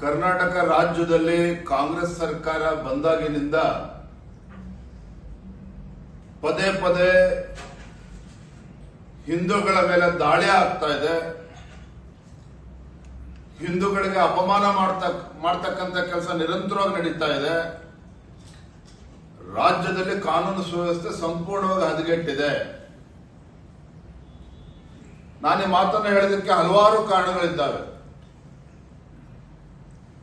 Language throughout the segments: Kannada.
ಕರ್ನಾಟಕ ರಾಜ್ಯದಲ್ಲಿ ಕಾಂಗ್ರೆಸ್ ಸರ್ಕಾರ ಬಂದಾಗಿನಿಂದ ಪದೇ ಪದೇ ಹಿಂದೂಗಳ ಮೇಲೆ ದಾಳಿ ಆಗ್ತಾ ಇದೆ. ಹಿಂದೂಗಳಿಗೆ ಅಪಮಾನ ಮಾಡ್ತಕ್ಕಂತ ಕೆಲಸ ನಿರಂತರವಾಗಿ ನಡೀತಾ ಇದೆ. ರಾಜ್ಯದಲ್ಲಿ ಕಾನೂನು ಸುವ್ಯವಸ್ಥೆ ಸಂಪೂರ್ಣವಾಗಿ ಹದಗೆಟ್ಟಿದೆ. ನಾನು ಮಾತನ್ನು ಹೇಳೋದಕ್ಕೆ ಹಲವಾರು ಕಾರಣಗಳಿದ್ದಾವೆ.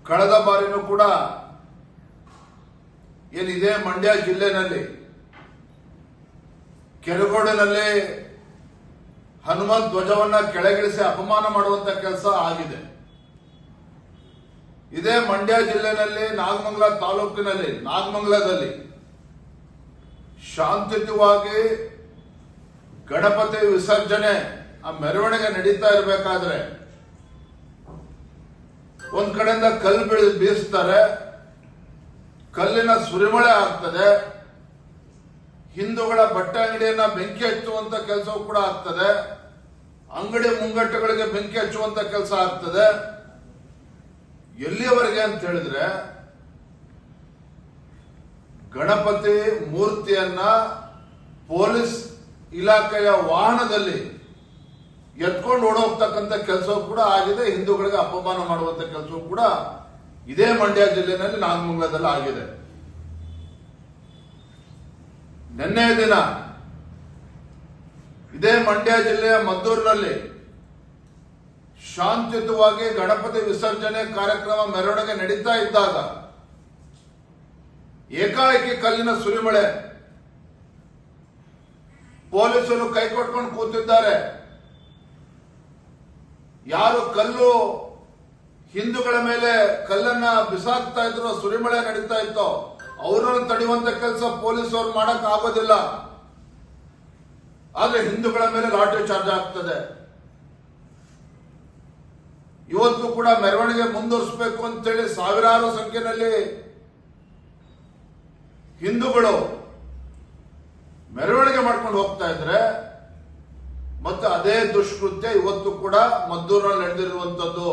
ಕಳೆದ ಬಾರಿನೂ ಕೂಡ ಏನಿದೆ? ಮಂಡ್ಯ ಜಿಲ್ಲೆನಲ್ಲಿ ಕೆರಗೋಡಿನಲ್ಲಿ ಹನುಮಂತ್ ಧ್ವಜವನ್ನ ಕೆಳಗಿಳಿಸಿ ಅಪಮಾನ ಮಾಡುವಂತ ಕೆಲಸ ಆಗಿದೆ. ಇದೇ ಮಂಡ್ಯ ಜಿಲ್ಲೆನಲ್ಲಿ ನಾಗಮಂಗಲ ತಾಲೂಕಿನಲ್ಲಿ, ನಾಗಮಂಗಲದಲ್ಲಿ ಶಾಂತಿಯುತವಾಗಿ ಗಣಪತಿ ವಿಸರ್ಜನೆ ಆ ಮೆರವಣಿಗೆ ನಡೀತಾ ಇರಬೇಕಾದ್ರೆ ಒಂದ್ ಕಡೆಯಿಂದ ಕಲ್ಲು ಬೆಳೆದು ಬೀಸ್ತಾರೆ ಕಲ್ಲಿನ ಸುರಿಮಳೆ ಆಗ್ತದೆ. ಹಿಂದೂಗಳ ಬಟ್ಟೆ ಅಂಗಡಿಯನ್ನ ಬೆಂಕಿ ಹಚ್ಚುವಂತ ಕೆಲಸವೂ ಕೂಡ ಆಗ್ತದೆ. ಅಂಗಡಿ ಮುಂಗಟ್ಟುಗಳಿಗೆ ಬೆಂಕಿ ಹಚ್ಚುವಂತ ಕೆಲಸ ಆಗ್ತದೆ. ಎಲ್ಲಿಯವರೆಗೆ ಅಂತ ಹೇಳಿದ್ರೆ, ಗಣಪತಿ ಮೂರ್ತಿಯನ್ನ ಪೊಲೀಸ್ ಇಲಾಖೆಯ ವಾಹನದಲ್ಲಿ ಎತ್ಕೊಂಡು ಓಡೋಗ್ತಕ್ಕಂಥ ಕೆಲಸವೂ ಕೂಡ ಆಗಿದೆ. ಹಿಂದೂಗಳಿಗೆ ಅಪಮಾನ ಮಾಡುವಂತ ಕೆಲಸವೂ ಕೂಡ ಇದೇ ಮಂಡ್ಯ ಜಿಲ್ಲೆನಲ್ಲಿ ನಾಗಮಂಗಲದಲ್ಲಿ ಆಗಿದೆ. ನಿನ್ನೆ ದಿನ ಇದೇ ಮಂಡ್ಯ ಜಿಲ್ಲೆಯ ಮದ್ದೂರಿನಲ್ಲಿ ಶಾಂತಿಯುತವಾಗಿ ಗಣಪತಿ ವಿಸರ್ಜನೆ ಕಾರ್ಯಕ್ರಮ ಮೆರವಣಿಗೆ ನಡೀತಾ ಇದ್ದಾಗ ಏಕಾಏಕಿ ಕಲ್ಲಿನ ಸುರಿಮಳೆ ಪೊಲೀಸರು ಕೈ ಕೊಟ್ಕೊಂಡು ಕೂತಿದ್ದಾರೆ. ಯಾರು ಕಲ್ಲು ಹಿಂದೂಗಳ ಮೇಲೆ ಕಲ್ಲನ್ನ ಬಿಸಾಕ್ತಾ ಇದ್ರು, ಸುರಿಮಳೆ ನಡೀತಾ ಇತ್ತೋ, ಅವರನ್ನು ತಡೆಯುವಂತ ಕೆಲಸ ಪೊಲೀಸರು ಮಾಡಕ್ ಆಗೋದಿಲ್ಲ. ಆದ್ರೆ ಹಿಂದೂಗಳ ಮೇಲೆ ಲಾಟ್ರಿ ಚಾರ್ಜ್ ಆಗ್ತದೆ. ಇವತ್ತು ಕೂಡ ಮೆರವಣಿಗೆ ಮುಂದುವರಿಸಬೇಕು ಅಂತೇಳಿ ಸಾವಿರಾರು ಸಂಖ್ಯೆಯಲ್ಲಿ ಹಿಂದೂಗಳು ಮೆರವಣಿಗೆ ಮಾಡ್ಕೊಂಡು ಹೋಗ್ತಾ ಇದ್ರೆ ಮತ್ತೆ ಅದೇ ದುಷ್ಕೃತ್ಯ ಇವತ್ತು ಕೂಡ ಮದ್ದೂರಿನಲ್ಲಿ ನಡೆದಿರುವಂತದ್ದು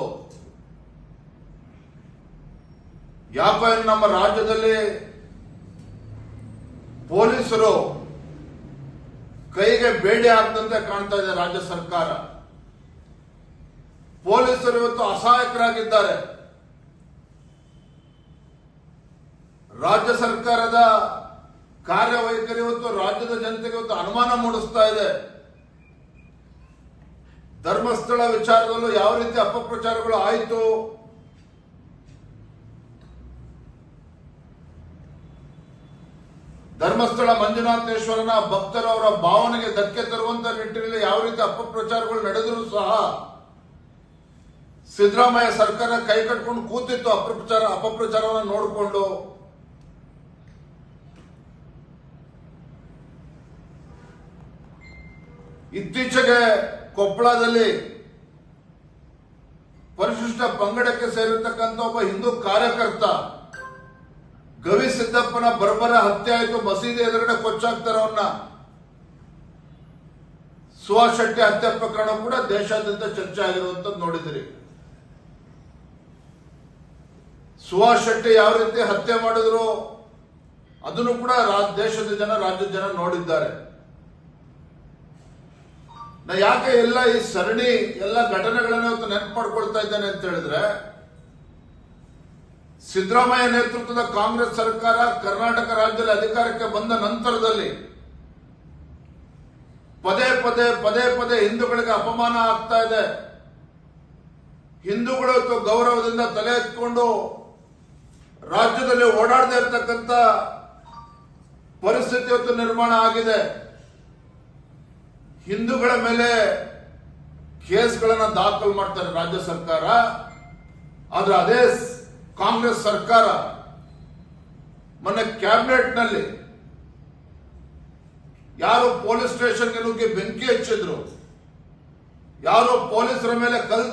ಯಾಕ ನಮ್ಮ ರಾಜ್ಯದಲ್ಲಿ ಪೊಲೀಸರು ಕೈಗೆ ಬೇಡಿ ಆಗದಂತೆ ಕಾಣ್ತಾ ಇದೆ ರಾಜ್ಯ ಸರ್ಕಾರ. ಪೊಲೀಸರು ಇವತ್ತು ಅಸಹಾಯಕರಾಗಿದ್ದಾರೆ. ರಾಜ್ಯ ಸರ್ಕಾರದ ಕಾರ್ಯವೈಖರಿ ಇವತ್ತು ರಾಜ್ಯದ ಜನತೆಗೆ ಇವತ್ತು ಅನುಮಾನ ಮೂಡಿಸ್ತಾ ಇದೆ. ಧರ್ಮಸ್ಥಳ ವಿಚಾರದಲ್ಲೂ ಯಾವ ರೀತಿ ಅಪಪ್ರಚಾರಗಳು ಆಯಿತು? ಧರ್ಮಸ್ಥಳ ಮಂಜುನಾಥೇಶ್ವರನ ಭಕ್ತರವರ ಭಾವನೆಗೆ ಧಕ್ಕೆ ತರುವಂತ ನಿಟ್ಟಿನಲ್ಲಿ ಯಾವ ರೀತಿ ಅಪಪ್ರಚಾರಗಳು ನಡೆದರೂ ಸಹ ಸಿದ್ದರಾಮಯ್ಯ ಸರ್ಕಾರ ಕೈ ಕಟ್ಕೊಂಡು ಕೂತಿತ್ತು ಅಪಪ್ರಚಾರ ಅಪಪ್ರಚಾರವನ್ನು ನೋಡಿಕೊಂಡು. ಇತ್ತೀಚೆಗೆ ಕೊಪ್ಪಳದಲ್ಲಿ ಪರಿಶಿಷ್ಟ ಪಂಗಡಕ್ಕೆ ಸೇರಿರ್ತಕ್ಕಂಥ ಒಬ್ಬ ಹಿಂದೂ ಕಾರ್ಯಕರ್ತ ಗವಿ ಸಿದ್ದಪ್ಪನ ಬರ್ಬರ ಹತ್ಯೆ ಆಯಿತು, ಮಸೀದಿ ಎದುರುಗಡೆ ಕೊಚ್ಚಾಗ್ತಾರವನ್ನ ಸುಹಾಸ್ ಶೆಟ್ಟಿ ಹತ್ಯೆ ಪ್ರಕರಣ ಕೂಡ ದೇಶಾದ್ಯಂತ ಚರ್ಚೆ ಆಗಿರುವಂತ ನೋಡಿದಿರಿ. ಸುಹಾಸ್ ಶೆಟ್ಟಿ ಯಾವ ರೀತಿ ಹತ್ಯೆ ಮಾಡಿದ್ರು, ಅದನ್ನು ಕೂಡ ದೇಶದ ಜನ, ರಾಜ್ಯದ ಜನ ನೋಡಿದ್ದಾರೆ. ನಾ ಯಾಕೆ ಎಲ್ಲ ಈ ಸರಣಿ ಎಲ್ಲ ಘಟನೆಗಳನ್ನು ಇವತ್ತು ನೆನಪು ಮಾಡ್ಕೊಳ್ತಾ ಇದ್ದೇನೆ ಅಂತ ಹೇಳಿದ್ರೆ, ಸಿದ್ದರಾಮಯ್ಯ ನೇತೃತ್ವದ ಕಾಂಗ್ರೆಸ್ ಸರ್ಕಾರ ಕರ್ನಾಟಕ ರಾಜ್ಯದಲ್ಲಿ ಅಧಿಕಾರಕ್ಕೆ ಬಂದ ನಂತರದಲ್ಲಿ ಪದೇ ಪದೇ ಪದೇ ಪದೇ ಹಿಂದೂಗಳಿಗೆ ಅಪಮಾನ ಆಗ್ತಾ ಇದೆ. ಹಿಂದೂಗಳು ಗೌರವದಿಂದ ತಲೆ ಎತ್ಕೊಂಡು ರಾಜ್ಯದಲ್ಲಿ ಓಡಾಡದೇ ಇರತಕ್ಕಂತ ಪರಿಸ್ಥಿತಿ ಇವತ್ತು ನಿರ್ಮಾಣ ಆಗಿದೆ. ಹಿಂದೂಗಳ ಮೇಲೆ ಕೇಸ್ಗಳನ್ನ ದಾಖಲು ಮಾಡ್ತಾರೆ ರಾಜ್ಯ ಸರ್ಕಾರ. ಆದ್ರೆ ಅದೇ ಕಾಂಗ್ರೆಸ್ ಸರ್ಕಾರ ಮೊನ್ನೆ ಕ್ಯಾಬಿನೆಟ್ನಲ್ಲಿ ಯಾರು ಪೊಲೀಸ್ ಸ್ಟೇಷನ್ಗೆ ನುಗ್ಗಿ ಬೆಂಕಿ ಹಚ್ಚಿದ್ರು. ಯಾರು ಪೊಲೀಸರ ಮೇಲೆ ಕಲ್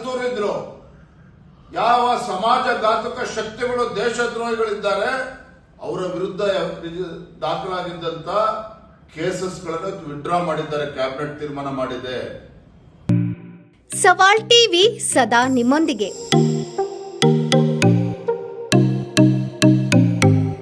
ಯಾವ ಸಮಾಜ ಘಾತಕ ಶಕ್ತಿಗಳು ದೇಶದ್ರೋಹಿಗಳಿದ್ದಾರೆ, ಅವರ ವಿರುದ್ಧ ದಾಖಲಾಗಿದ್ದಂತ ಕೇಸಸ್ಗಳನ್ನು ವಿಡ್ರಾ ಮಾಡಿದ್ದಾರೆ ಕ್ಯಾಬಿನೆಟ್ ತೀರ್ಮಾನ ಮಾಡಿದೆ. ಸವಾಲ್ ಟಿವಿ ಸದಾ ನಿಮ್ಮೊಂದಿಗೆ.